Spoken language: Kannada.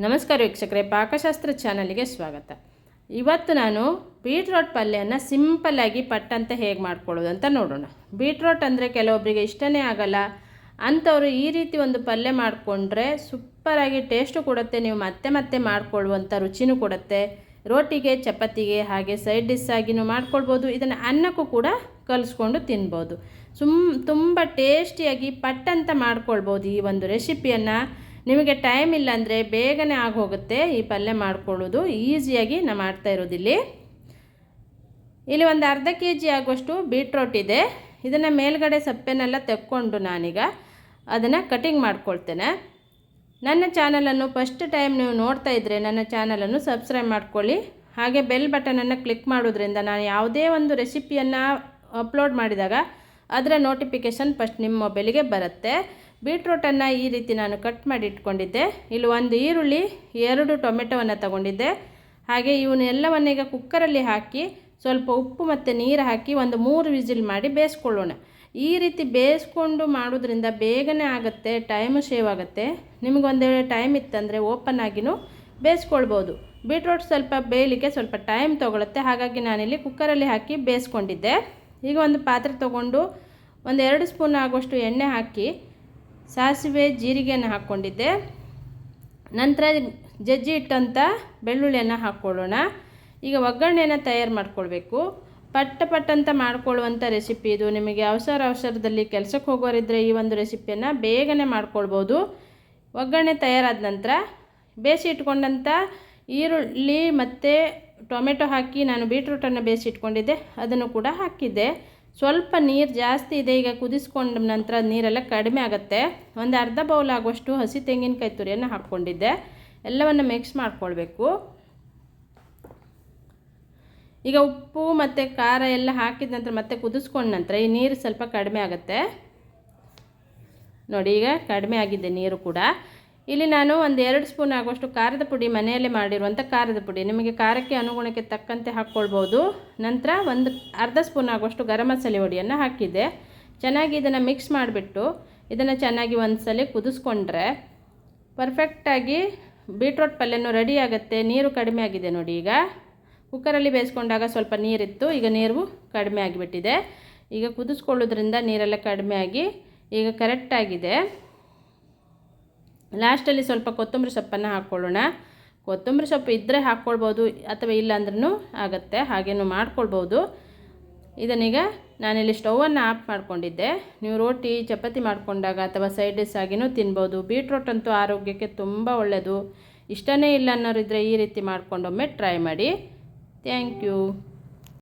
ನಮಸ್ಕಾರ ವೀಕ್ಷಕರೇ, ಪಾಕಶಾಸ್ತ್ರ ಚಾನಲ್ಗೆ ಸ್ವಾಗತ. ಇವತ್ತು ನಾನು ಬೀಟ್ರೋಟ್ ಪಲ್ಯನ ಸಿಂಪಲ್ಲಾಗಿ ಪಟ್ಟಂತ ಹೇಗೆ ಮಾಡ್ಕೊಳ್ಳೋದು ಅಂತ ನೋಡೋಣ. ಬೀಟ್ರೋಟ್ ಅಂದರೆ ಕೆಲವೊಬ್ಬರಿಗೆ ಇಷ್ಟನೇ ಆಗಲ್ಲ. ಅಂಥವ್ರು ಈ ರೀತಿ ಒಂದು ಪಲ್ಯ ಮಾಡಿಕೊಂಡ್ರೆ ಸೂಪರಾಗಿ ಟೇಸ್ಟು ಕೊಡುತ್ತೆ, ನೀವು ಮತ್ತೆ ಮತ್ತೆ ಮಾಡಿಕೊಳ್ಳುವಂಥ ರುಚಿನೂ ಕೊಡುತ್ತೆ. ರೋಟಿಗೆ, ಚಪಾತಿಗೆ ಹಾಗೆ ಸೈಡ್ ಡಿಸ್ ಆಗಿನೂ ಮಾಡ್ಕೊಳ್ಬೋದು, ಇದನ್ನು ಅನ್ನಕ್ಕೂ ಕೂಡ ಕಲಿಸ್ಕೊಂಡು ತಿನ್ಬೋದು. ಸುಮ್, ತುಂಬ ಟೇಸ್ಟಿಯಾಗಿ ಪಟ್ಟಂತ ಮಾಡ್ಕೊಳ್ಬೋದು ಈ ಒಂದು ರೆಸಿಪಿಯನ್ನು. ನಿಮಗೆ ಟೈಮ್ ಇಲ್ಲ ಅಂದರೆ ಬೇಗನೆ ಆಗೋಗುತ್ತೆ ಈ ಪಲ್ಯ ಮಾಡ್ಕೊಳ್ಳೋದು. ಈಸಿಯಾಗಿ ನಾನು ಮಾಡ್ತಾ ಇರೋದಿಲ್ಲಿ. ಇಲ್ಲಿ ಒಂದು ಅರ್ಧ ಕೆ ಜಿ ಆಗುವಷ್ಟು ಬೀಟ್ರೋಟ್ ಇದೆ. ಇದನ್ನು ಮೇಲ್ಗಡೆ ಸಪ್ಪೆನೆಲ್ಲ ತೆಕ್ಕೊಂಡು ನಾನೀಗ ಅದನ್ನು ಕಟಿಂಗ್ ಮಾಡ್ಕೊಳ್ತೇನೆ. ನನ್ನ ಚಾನಲನ್ನು ಫಸ್ಟ್ ಟೈಮ್ ನೀವು ನೋಡ್ತಾ ಇದ್ದರೆ ನನ್ನ ಚಾನಲನ್ನು ಸಬ್ಸ್ಕ್ರೈಬ್ ಮಾಡ್ಕೊಳ್ಳಿ. ಹಾಗೆ ಬೆಲ್ ಬಟನನ್ನು ಕ್ಲಿಕ್ ಮಾಡೋದ್ರಿಂದ ನಾನು ಯಾವುದೇ ಒಂದು ರೆಸಿಪಿಯನ್ನು ಅಪ್ಲೋಡ್ ಮಾಡಿದಾಗ ಅದರ ನೋಟಿಫಿಕೇಷನ್ ಫಸ್ಟ್ ನಿಮ್ಮ ಮೊಬೈಲಿಗೆ ಬರುತ್ತೆ. ಬೀಟ್ರೂಟನ್ನು ಈ ರೀತಿ ನಾನು ಕಟ್ ಮಾಡಿ ಇಟ್ಕೊಂಡಿದ್ದೆ. ಇಲ್ಲಿ ಒಂದು ಈರುಳ್ಳಿ, ಎರಡು ಟೊಮೆಟೊವನ್ನು ತಗೊಂಡಿದ್ದೆ. ಹಾಗೆ ಇವನ್ನೆಲ್ಲವನ್ನೀಗ ಕುಕ್ಕರಲ್ಲಿ ಹಾಕಿ ಸ್ವಲ್ಪ ಉಪ್ಪು ಮತ್ತು ನೀರು ಹಾಕಿ ಒಂದು ಮೂರು ವಿಸಿಲ್ ಮಾಡಿ ಬೇಯಿಸ್ಕೊಳ್ಳೋಣ. ಈ ರೀತಿ ಬೇಯಿಸ್ಕೊಂಡು ಮಾಡೋದ್ರಿಂದ ಬೇಗನೆ ಆಗುತ್ತೆ, ಟೈಮು ಸೇವ್ ಆಗುತ್ತೆ. ನಿಮಗೊಂದು ಟೈಮ್ ಇತ್ತಂದರೆ ಓಪನ್ ಆಗಿನೂ ಬೇಯಿಸ್ಕೊಳ್ಬೋದು. ಬೀಟ್ರೋಟ್ ಸ್ವಲ್ಪ ಬೇಯಲಿಕ್ಕೆ ಸ್ವಲ್ಪ ಟೈಮ್ ತೊಗೊಳುತ್ತೆ. ಹಾಗಾಗಿ ನಾನಿಲ್ಲಿ ಕುಕ್ಕರಲ್ಲಿ ಹಾಕಿ ಬೇಯಿಸ್ಕೊಂಡಿದ್ದೆ. ಈಗ ಒಂದು ಪಾತ್ರೆ ತೊಗೊಂಡು ಒಂದು ಎರಡು ಸ್ಪೂನ್ ಆಗುವಷ್ಟು ಎಣ್ಣೆ ಹಾಕಿ ಸಾಸಿವೆ, ಜೀರಿಗೆಯನ್ನು ಹಾಕ್ಕೊಂಡಿದ್ದೆ. ನಂತರ ಜಜ್ಜಿ ಇಟ್ಟಂಥ ಬೆಳ್ಳುಳ್ಳಿಯನ್ನು ಹಾಕ್ಕೊಳ್ಳೋಣ ಈಗ ಒಗ್ಗರಣೆಯನ್ನು ತಯಾರು ಮಾಡ್ಕೊಳ್ಬೇಕು. ಪಟ್ಟ ಪಟ್ಟಂತ ಮಾಡ್ಕೊಳ್ಳುವಂಥ ರೆಸಿಪಿ ಇದು. ನಿಮಗೆ ಅವಸರ ಅವಸರದಲ್ಲಿ ಕೆಲಸಕ್ಕೆ ಹೋಗೋರಿದ್ದರೆ ಈ ಒಂದು ರೆಸಿಪಿಯನ್ನು ಬೇಗನೆ ಮಾಡ್ಕೊಳ್ಬೋದು. ಒಗ್ಗರಣೆ ತಯಾರಾದ ನಂತರ ಬೇಯಿಸಿ ಇಟ್ಕೊಂಡಂಥ ಈರುಳ್ಳಿ ಮತ್ತು ಟೊಮೆಟೊ ಹಾಕಿ ನಾನು ಬೀಟ್ರೂಟನ್ನು ಬೇಯಿಸಿ ಇಟ್ಕೊಂಡಿದ್ದೆ. ಅದನ್ನು ಕೂಡ ಹಾಕಿದ್ದೆ. ಸ್ವಲ್ಪ ನೀರು ಜಾಸ್ತಿ ಇದೆ, ಈಗ ಕುದಿಸ್ಕೊಂಡ ನಂತರ ನೀರೆಲ್ಲ ಕಡಿಮೆ ಆಗುತ್ತೆ. ಒಂದು ಅರ್ಧ ಬೌಲ್ ಆಗುವಷ್ಟು ಹಸಿ ತೆಂಗಿನಕಾಯಿ ತುರಿಯನ್ನು ಹಾಕ್ಕೊಂಡಿದ್ದೆ. ಎಲ್ಲವನ್ನು ಮಿಕ್ಸ್ ಮಾಡ್ಕೊಳ್ಬೇಕು. ಈಗ ಉಪ್ಪು ಮತ್ತು ಖಾರ ಎಲ್ಲ ಹಾಕಿದ ನಂತರ ಮತ್ತೆ ಕುದಿಸ್ಕೊಂಡ ನಂತರ ಈ ನೀರು ಸ್ವಲ್ಪ ಕಡಿಮೆ ಆಗುತ್ತೆ. ನೋಡಿ, ಈಗ ಕಡಿಮೆ ಆಗಿದೆ ನೀರು ಕೂಡ. ಇಲ್ಲಿ ನಾನು ಒಂದು ಎರಡು ಸ್ಪೂನ್ ಆಗುವಷ್ಟು ಖಾರದ ಪುಡಿ ಮನೆಯಲ್ಲೇ ಮಾಡಿರುವಂಥ ಖಾರದ ಪುಡಿ. ನಿಮಗೆ ಖಾರಕ್ಕೆ ಅನುಗುಣಕ್ಕೆ ತಕ್ಕಂತೆ ಹಾಕ್ಕೊಳ್ಬೋದು. ನಂತರ ಒಂದು ಅರ್ಧ ಸ್ಪೂನ್ ಆಗುವಷ್ಟು ಗರಂ ಮಸಾಲೆ ಹೊಡಿಯನ್ನು ಹಾಕಿದ್ದೆ. ಚೆನ್ನಾಗಿ ಇದನ್ನು ಮಿಕ್ಸ್ ಮಾಡಿಬಿಟ್ಟು ಇದನ್ನು ಚೆನ್ನಾಗಿ ಒಂದು ಸಲ ಕುದಿಸ್ಕೊಂಡ್ರೆ ಪರ್ಫೆಕ್ಟಾಗಿ ಬೀಟ್ರೋಟ್ ಪಲ್ಯನೂ ರೆಡಿ ಆಗುತ್ತೆ. ನೀರು ಕಡಿಮೆ ಆಗಿದೆ ನೋಡಿ ಈಗ. ಕುಕ್ಕರಲ್ಲಿ ಬೇಯಿಸ್ಕೊಂಡಾಗ ಸ್ವಲ್ಪ ನೀರಿತ್ತು. ಈಗ ನೀರು ಕಡಿಮೆ ಆಗಿಬಿಟ್ಟಿದೆ. ಈಗ ಕುದಿಸ್ಕೊಳ್ಳೋದ್ರಿಂದ ನೀರೆಲ್ಲ ಕಡಿಮೆ ಆಗಿ ಈಗ ಕರೆಕ್ಟಾಗಿದೆ ಲಾಸ್ಟಲ್ಲಿ ಸ್ವಲ್ಪ ಕೊತ್ತಂಬರಿ ಸೊಪ್ಪನ್ನು ಹಾಕ್ಕೊಳ್ಳೋಣ ಕೊತ್ತಂಬರಿ ಸೊಪ್ಪು ಇದ್ದರೆ ಹಾಕ್ಕೊಳ್ಬೋದು ಅಥವಾ ಇಲ್ಲಾಂದ್ರೂ ಆಗುತ್ತೆ, ಹಾಗೇನು ಮಾಡ್ಕೊಳ್ಬೋದು. ಇದನ್ನೀಗ ನಾನಿಲ್ಲಿ ಸ್ಟೌವನ್ನು ಆಫ್ ಮಾಡಿಕೊಂಡಿದ್ದೆ. ನೀವು ರೋಟಿ, ಚಪಾತಿ ಮಾಡಿಕೊಂಡಾಗ ಅಥವಾ ಸೈಡ್ ಡಿಸ್ ಆಗಿನೂ ತಿನ್ಬೋದು. ಬೀಟ್ರೋಟ್ ಅಂತೂ ಆರೋಗ್ಯಕ್ಕೆ ತುಂಬ ಒಳ್ಳೆಯದು ಇಷ್ಟನೇ ಇಲ್ಲ ಅನ್ನೋರಿದ್ರೆ ಈ ರೀತಿ ಮಾಡ್ಕೊಂಡೊಮ್ಮೆ ಟ್ರೈ ಮಾಡಿ. Thank you.